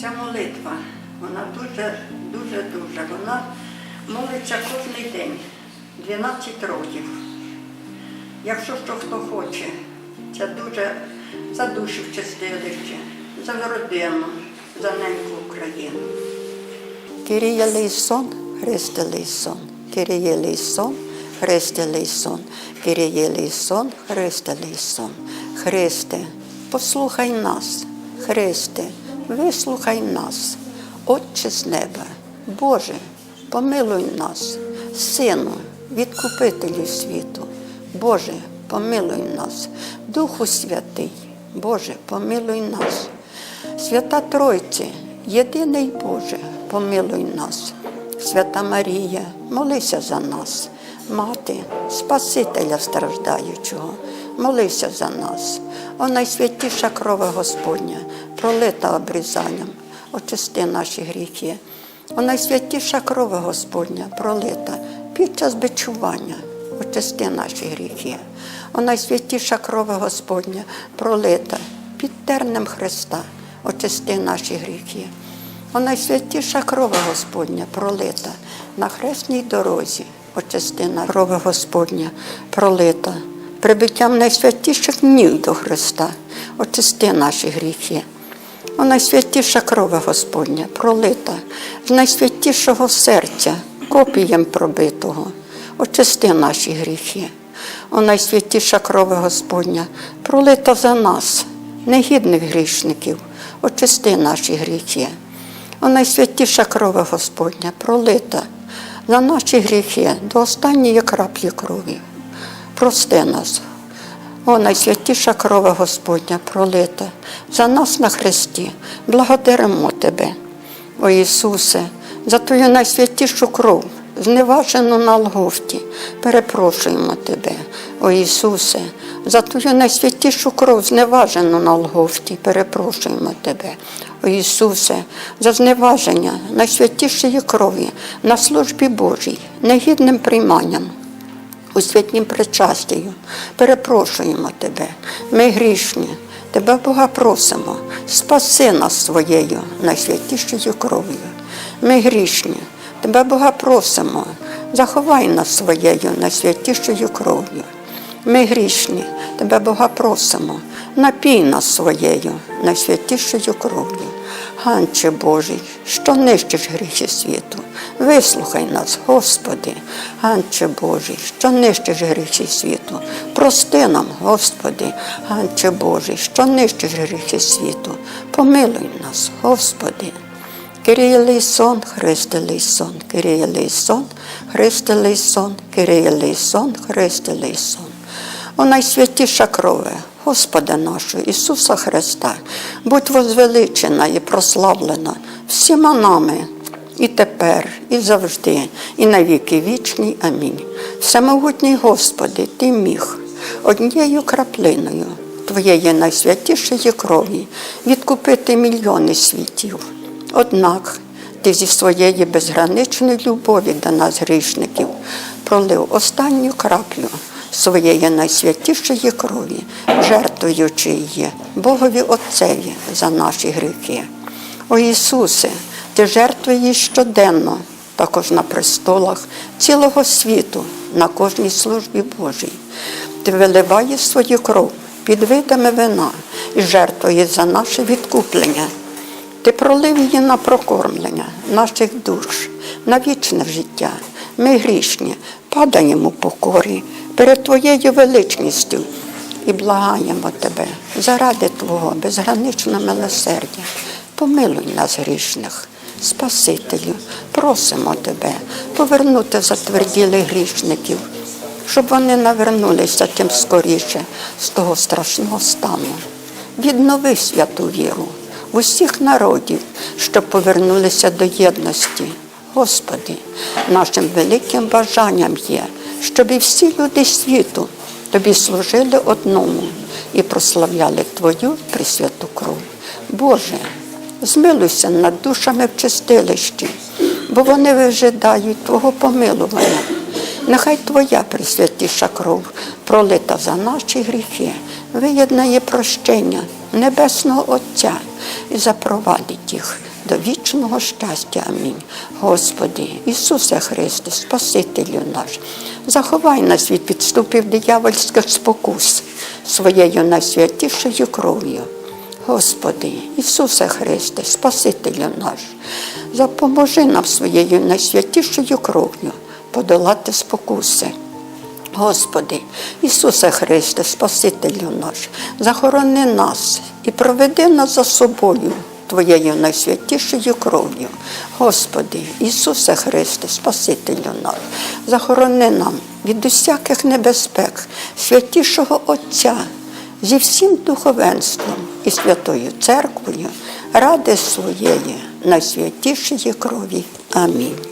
Ця молитва, вона дуже, дуже, дуже. Вона молиться кожен день, 12 років. Якщо що хто хоче, це дуже за душу в чистилище, за родину, за неньку Україну. Кирія Лейсон, Христе Лейсон, Кирія Лейсон, Христе Лейсон, Кирія Лейсон, Христе Лейсон. Христе, послухай нас, Христе, вислухай нас, Отче з неба, Боже, помилуй нас, Сину, відкупителю світу, Боже, помилуй нас, Духу Святий, Боже, помилуй нас. Свята Тройці, єдиний Боже, помилуй нас. Свята Марія, молися за нас. Мати, Спасителя страждаючого, молися за нас. О найсвятіша крова Господня, пролита обрізанням, очисти наші гріхи. О найсвятіша крова Господня, пролита під час бичування, очисти наші гріхи. О найсвятіша крова Господня, пролита під тернем Христа, очисти наші гріхи. О найсвятіша крова Господня пролита на хресній дорозі, очисти на крова Господня пролита прибиттям найсвятіших днів до Христа, очисти наші гріхи. О найсвятіша крова Господня пролита з найсвятішого серця, копієм пробитого, очисти наші гріхи. О найсвятіша крова Господня пролита за нас, негідних грішників, очисти наші гріхи. О найсвятіша крова Господня пролита за наші гріхи до останньої краплі крові. Прости нас, о найсвятіша крова Господня пролита за нас на Христі. Благодаримо Тебе, о Ісусе, за Твою найсвятішу кров, зневажену на Лговті. Перепрошуємо Тебе, о Ісусе, за Твою найсвятішу кров, зневажену на Лговті. Перепрошуємо Тебе, о Ісусе, за зневаження найсвятішої крові на службі Божій, негідним прийманням у святнім причастію. Перепрошуємо Тебе, ми грішні, Тебе, Бога, просимо, спаси нас своєю найсвятішою кров'ю. Ми грішні, Тебе, Бога, просимо, заховай нас своєю найсвятішою кров'ю. Ми грішні, Тебе, Бога, просимо, напій нас своєю найсвятішою кров'ю. Ганче Божий, що нищиш гріхи світу, вислухай нас, Господи, Ганче Божий, що нищиш гріхи світу, прости нам, Господи, Ганче Божий, що нищиш гріхи світу, помилуй нас, Господи. Кирія Лейсон, Христе Лейсон, Кирія Лейсон, Христе Лейсон, Кирія Лейсон, Христе Лейсон. О найсвятіша крове, Господа нашого Ісуса Христа, будь возвеличена і прославлена всіма нами і тепер, і завжди, і на віки вічні. Амінь. Всемогутній Господи, Ти міг однією краплиною Твоєї найсвятішої крові відкупити мільйони світів. Однак ти зі своєї безграничної любові до нас, грішників, пролив останню краплю своєї найсвятішої крові, жертвуючи її Богові Отцеві за наші гріхи. О Ісусе, Ти жертвуєш щоденно, також на престолах цілого світу, на кожній службі Божій. Ти виливаєш свою кров під видами вина і жертвуєш за наше відкуплення. Ти пролив її на прокормлення наших душ, на вічне життя. Ми грішні, падаємо в покорі перед Твоєю величністю і благаємо Тебе заради Твого безграничного милосердя. Помилуй нас грішних, Спасителю, просимо Тебе повернути затверділих грішників, щоб вони навернулися тим скоріше з того страшного стану. Віднови святу віру в усіх народів, щоб повернулися до єдності. Господи, нашим великим бажанням є, щоб і всі люди світу Тобі служили одному і прославляли Твою присвяту кров. Боже, змилуйся над душами в чистилищі, бо вони вижидають Твого помилування. Нехай Твоя присвятіша кров пролита за наші гріхи, виєднає прощення Небесного Отця і запровадить їх до вічного щастя. Амінь. Господи, Ісусе Христе, Спасителю наш, заховай нас від підступів диявольських спокус своєю найсвятішою кров'ю. Господи, Ісусе Христе, Спасителю наш, запоможи нам своєю найсвятішою кров'ю подолати спокуси. Господи, Ісусе Христе, Спасителю наш, захорони нас і проведи нас за собою Твоєю найсвятішою кров'ю. Господи, Ісусе Христе, Спасителю наш, захорони нам від усяких небезпек, святішого Отця, зі всім духовенством і святою церквою, ради своєї найсвятішої крові. Амінь.